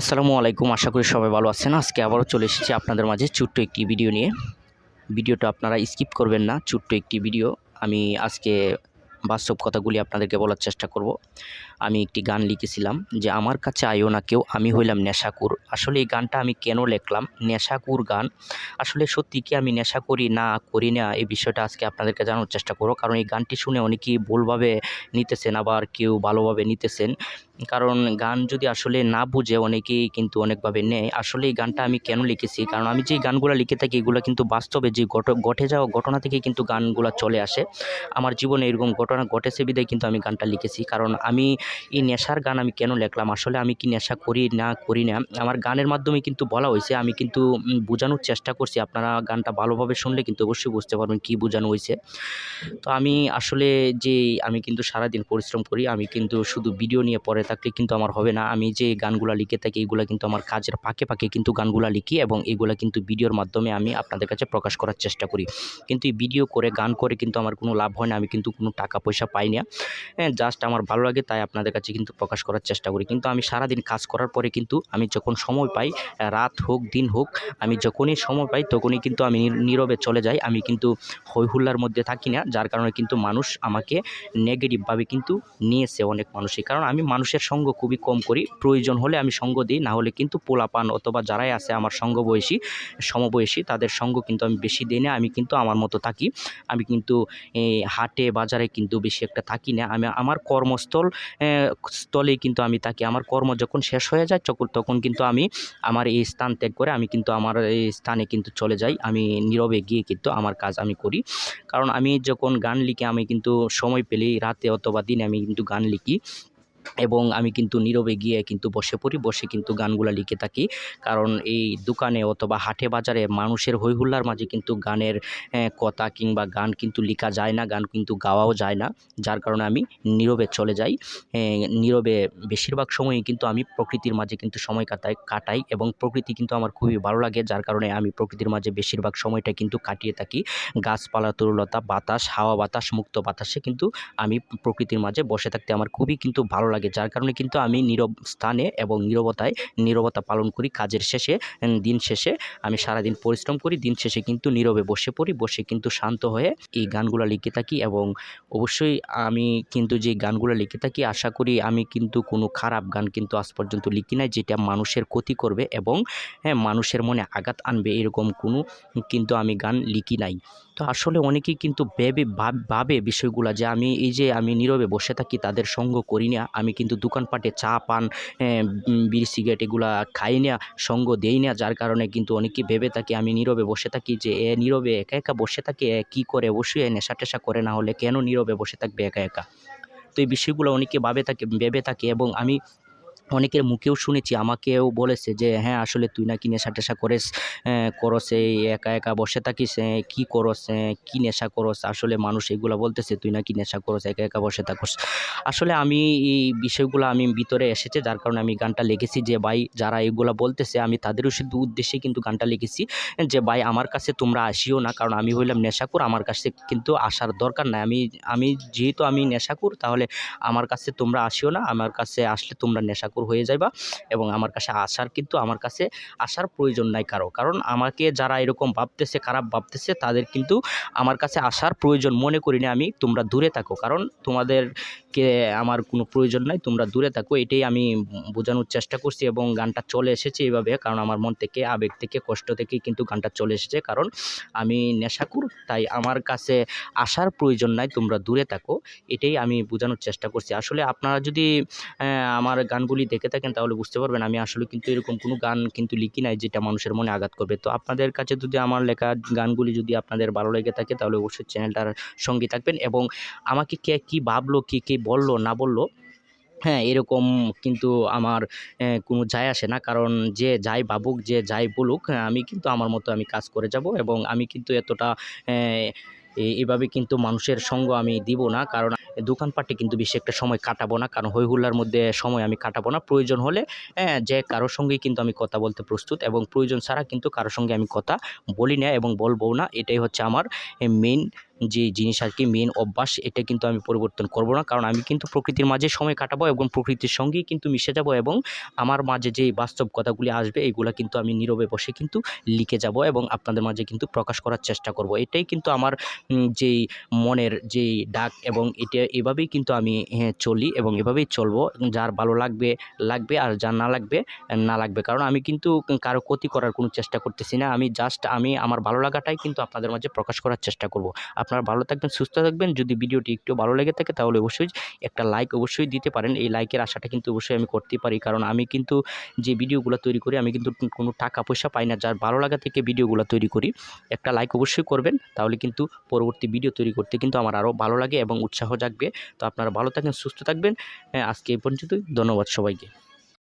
আসসালামু আলাইকুম, আশা করি সবাই ভালো আছেন। আজকে আবারও চলে এসেছি আপনাদের মাঝে ছোট্ট একটি ভিডিও নিয়ে। ভিডিওটা আপনারা স্কিপ করবেন না, ছোট্ট একটি ভিডিও। আমি আজকে বাস্তব কথাগুলি আপনাদেরকে বলার চেষ্টা করব। আমি একটি গান লিখেছিলাম যে, আমার কাছে আয়ো না কেউ, আমি হইলাম নেশাকুর আসলে এই গানটা আমি কেন লিখলাম? নেশাকুর গান? আসলে সত্যি কি আমি নেশা করি না করি না? এই বিষয়টা আজকে আপনাদেরকে জানানোর চেষ্টা করব। কারণ এই গানটি শুনে অনেকেই ভুলভাবে নিতেছেন, আবার কেউ ভালোভাবে নিতেছেন। কারণ গান যদি আসলে না বুঝে অনেকেই কিন্তু অনেকভাবে নেয় আসলে এই গানটা আমি কেন লিখেছি? কারণ আমি যে গানগুলো লিখে থাকি, এগুলো কিন্তু বাস্তবে যে ঘট যাওয়া ঘটনা থেকে কিন্তু গানগুলো চলে আসে। আমার জীবনে এরকম ঘটনা ঘটেছে বিধায় কিন্তু আমি গানটা লিখেছি। কারণ আমি এই নেশার গান আমি কেন লিখলাম? আসলে আমি কি নেশা করি না করি না? আমার গানের মাধ্যমে কিন্তু বলা হয়েছে, আমি কিন্তু বোঝানোর চেষ্টা করছি। আপনারা গানটা ভালোভাবে শুনলে কিন্তু অবশ্যই বুঝতে পারবেন কী বোঝানো হয়েছে। তো আমি আসলে যে আমি কিন্তু সারাদিন পরিশ্রম করি, আমি কিন্তু শুধু ভিডিও নিয়ে পড়ে থাকলে কিন্তু আমার হবে না। আমি যে গানগুলো লিখে থাকি, এগুলো কিন্তু আমার কাজের পাকে পাকে কিন্তু গানগুলো লিখি এবং এগুলো কিন্তু ভিডিওর মাধ্যমে আমি আপনাদের কাছে প্রকাশ করার চেষ্টা করি। কিন্তু এই ভিডিও করে, গান করে কিন্তু আমার কোনো লাভ হয় না, আমি কিন্তু কোনো টাকা পয়সা পাই না। হ্যাঁ জাস্ট আমার ভালো লাগে তাই আপনাদের কাছে কিন্তু প্রকাশ করার চেষ্টা করি। কিন্তু আমি সারাদিন কাজ করার পরে কিন্তু আমি যখন সময় পাই, রাত হোক, দিন হোক, আমি যখনই সময় পাই তখনই কিন্তু আমি নীরবে চলে যাই। আমি কিন্তু হই হুল্লার মধ্যে থাকি না, যার কারণে কিন্তু মানুষ আমাকে নেগেটিভভাবে কিন্তু নিয়েছে অনেক মানুষই। কারণ আমি মানুষের সঙ্গ খুবই কম করি। প্রয়োজন হলে আমি সঙ্গ দিই, না হলে কিন্তু পোলাপান অথবা যারাই আছে আমার সঙ্গ বয়সী সমবয়সী, তাদের সঙ্গ কিন্তু আমি বেশি দিই না। আমি কিন্তু আমার মতো থাকি। আমি কিন্তু হাটে, বাজারে কিন্তু বেশি একটা থাকি না। আমি, আমার কর্মস্থল স্থলে কিন্তু আমি থাকি। আমার কর্ম যখন শেষ হয়ে যায় তখন কিন্তু আমি আমার এই স্থান ত্যাগ করে আমি কিন্তু আমার এই স্থানে কিন্তু চলে যাই। আমি নীরবে গিয়ে কিন্তু আমার কাজ আমি করি। কারণ আমি যখন গান লিখি, আমি কিন্তু সময় পেলেই রাতে অথবা দিনে আমি কিন্তু গান লিখি। এবং আমি কিন্তু নীরবে গিয়ে কিন্তু বসে পড়ি, বসে কিন্তু গানগুলো লিখে থাকি। কারণ এই দোকানে অথবা হাটে বাজারে মানুষের হইহুল্লার মাঝে কিন্তু গানের কথা কিংবা গান কিন্তু লেখা যায় না, গান কিন্তু গাওয়াও যায় না। যার কারণে আমি নীরবে চলে যাই। নীরবে বেশিরভাগ সময়ই কিন্তু আমি প্রকৃতির মাঝে কিন্তু সময় কাটাই কাটাই এবং প্রকৃতি কিন্তু আমার খুবই ভালো লাগে। যার কারণে আমি প্রকৃতির মাঝে বেশিরভাগ সময়টা কিন্তু কাটিয়ে থাকি। গাছপালা, তরুলতা, বাতাস, হাওয়া বাতাস, মুক্ত বাতাসে কিন্তু আমি প্রকৃতির মাঝে বসে থাকতে আমার খুবই কিন্তু ভালো লাগে যার কারণে কিন্তু আমি নীরব স্থানে এবং নীরবতায়, নীরবতা পালন করি কাজের শেষে দিন শেষে। আমি সারাদিন পরিশ্রম করি, দিন শেষে কিন্তু নীরবে বসে পড়ি, বসে কিন্তু শান্ত হয়ে এই গানগুলো লিখে থাকি এবং অবশ্যই আমি কিন্তু যে গানগুলো লিখে থাকি, আশা করি আমি কিন্তু কোনো খারাপ গান কিন্তু আজ পর্যন্ত লিখি নাই, যেটা মানুষের ক্ষতি করবে এবং হ্যাঁ মানুষের মনে আঘাত আনবে, এরকম কোনো কিন্তু আমি গান লিখি নাই। তো আসলে অনেকেই কিন্তু ভেবে ভাব- বিষয়গুলো যে আমি এই যে আমি নীরবে বসে থাকি তাদের সঙ্গ করি না, আমি কিন্তু দোকানপাটে চা পান বিড়ি, সিগারেট এগুলা খাই না, সঙ্গ দেই না, যার কারণে কিন্তু অনেকেই ভেবে থাকি আমি নীরবে বসে থাকি যে এ নীরবে একা একা বসে থাকে কী করে? অবশ্যই নেশা টেশা করে না হলে কেন নীরবে বসে থাকবে একা একা? তো এই বিষয়গুলো অনেকে ভাবে থাকে, ভেবে থাকে এবং আমি অনেকের মুখেও শুনেছি, আমাকেও বলেছে যে হ্যাঁ আসলে তুই নাকি নেশা টেশা করিস করস, এই একা একা বসে থাকিস কি করস কি নেশা করস, আসলে মানুষ এগুলো বলতেছে, তুই নাকি নেশা করস, একা একা বসে থাকস। আসলে আমি এই বিষয়গুলো আমি ভিতরে এসেছে, যার কারণে আমি গানটা লিখেছি যে, ভাই, যারা এগুলো বলতেছে, আমি তাদেরও শুধু উদ্দেশ্যে কিন্তু গানটা লিখেছি যে, ভাই, আমার কাছে তোমরা আসিও না, কারণ আমি হইলাম নেশাকুর আমার কাছে কিন্তু আসার দরকার নাই। আমি আমি যেহেতু আমি নেশাকুর তাহলে আমার কাছে তোমরা আসিও না, আমার কাছে আসলে তোমরা নেশাকুর হয়ে যাইবা এবং আমার কাছে আসার কিন্তু আমার কাছে আসার প্রয়োজন নাই কারও। কারণ আমাকে যারা এরকম ভাবতেছে, খারাপ ভাবতেছে, তাদের কিন্তু আমার কাছে আসার প্রয়োজন মনে করি না আমি, তোমরা দূরে থাকো। কারণ তোমাদেরকে আমার কোনো প্রয়োজন নাই, তোমরা দূরে থাকো, এটাই আমি বোঝানোর চেষ্টা করছি এবং গানটা চলে এসেছে এইভাবে কারণ আমার মন থেকে, আবেগ থেকে, কষ্ট থেকে কিন্তু গানটা চলে এসেছে, কারণ আমি নেশাকুর তাই আমার কাছে আসার প্রয়োজন নাই, তোমরা দূরে থাকো, এটাই আমি বোঝানোর চেষ্টা করছি। আসলে আপনারা যদি আমার গানগুলি দেখে থাকেন, তাহলে বুঝতে পারবেন, আমি আসলে কিন্তু এরকম কোনো গান কিন্তু লিখি নাই, যেটা মানুষের মনে আঘাত করবে। তো আপনাদের কাছে যদি আমার লেখা গানগুলি যদি আপনাদের ভালো লেগে থাকে, তাহলে অবশ্যই চ্যানেলটার সঙ্গে থাকবেন এবং আমাকে কে কী ভাবলো, কী কী বলল না বলল হ্যাঁ এরকম কিন্তু আমার কোনো যায় আসে না। কারণ যে যাই ভাবুক যে যাই বলুক হ্যাঁ, আমি কিন্তু আমার মতো আমি কাজ করে যাব এবং আমি কিন্তু এতটা এভাবে কিন্তু মানুষের সঙ্গ আমি দিব না। কারণ দোকানপাটে কিন্তু বেশি একটা সময় কাটাবো না, কারণ হই হুল্লার মধ্যে সময় আমি কাটাবো না। প্রয়োজন হলে হ্যাঁ যে কারোর সঙ্গেই কিন্তু আমি কথা বলতে প্রস্তুত এবং প্রয়োজন ছাড়া কিন্তু কারোর সঙ্গে আমি কথা বলি না এবং বলব না। এটাই হচ্ছে আমার মেইন যে জিনিস আর কি মেন অভ্যাস। এটা কিন্তু আমি পরিবর্তন করব না, কারণ আমি কিন্তু প্রকৃতির মাঝে সময় কাটাবো এবং প্রকৃতির সঙ্গেই কিন্তু মিশে যাব এবং আমার মাঝে যে বাস্তব কথাগুলি আসবে, এগুলো কিন্তু আমি নীরবে বসে কিন্তু লিখে যাব এবং আপনাদের মাঝে কিন্তু প্রকাশ করার চেষ্টা করব। এটাই কিন্তু আমার যেই মনের যেই ডাক এবং এটা এভাবেই কিন্তু আমি চলি এবং এভাবেই চলবো। যার ভালো লাগবে লাগবে আর যার না লাগবে না লাগবে। কারণ আমি কিন্তু কারও ক্ষতি করার কোনো চেষ্টা করতেছি না। আমি জাস্ট আমি আমার ভালো লাগাটাই কিন্তু আপনাদের মাঝে প্রকাশ করার চেষ্টা করব। আপনারা ভালো থাকবেন, সুস্থ থাকবেন। যদি ভিডিওটি একটু ভালো লেগে থাকে তাহলে অবশ্যই একটা লাইক অবশ্যই দিতে পারেন। এই লাইকের আশাটা কিন্তু অবশ্যই আমি করতেই পারি। কারণ আমি কিন্তু যে ভিডিওগুলো তৈরি করি, আমি কিন্তু কোনো টাকা পয়সা পাই না। যার ভালো লাগা থেকে ভিডিওগুলো তৈরি করি, একটা লাইক অবশ্যই করবেন। তাহলে কিন্তু পরবর্তী ভিডিও তৈরি করতে কিন্তু আমার আরও ভালো লাগে এবং উৎসাহ জাগবে। তো আপনারা ভালো থাকবেন সুস্থ থাকবেন। হ্যাঁ, আজকে এই পর্যন্তই। ধন্যবাদ সবাইকে।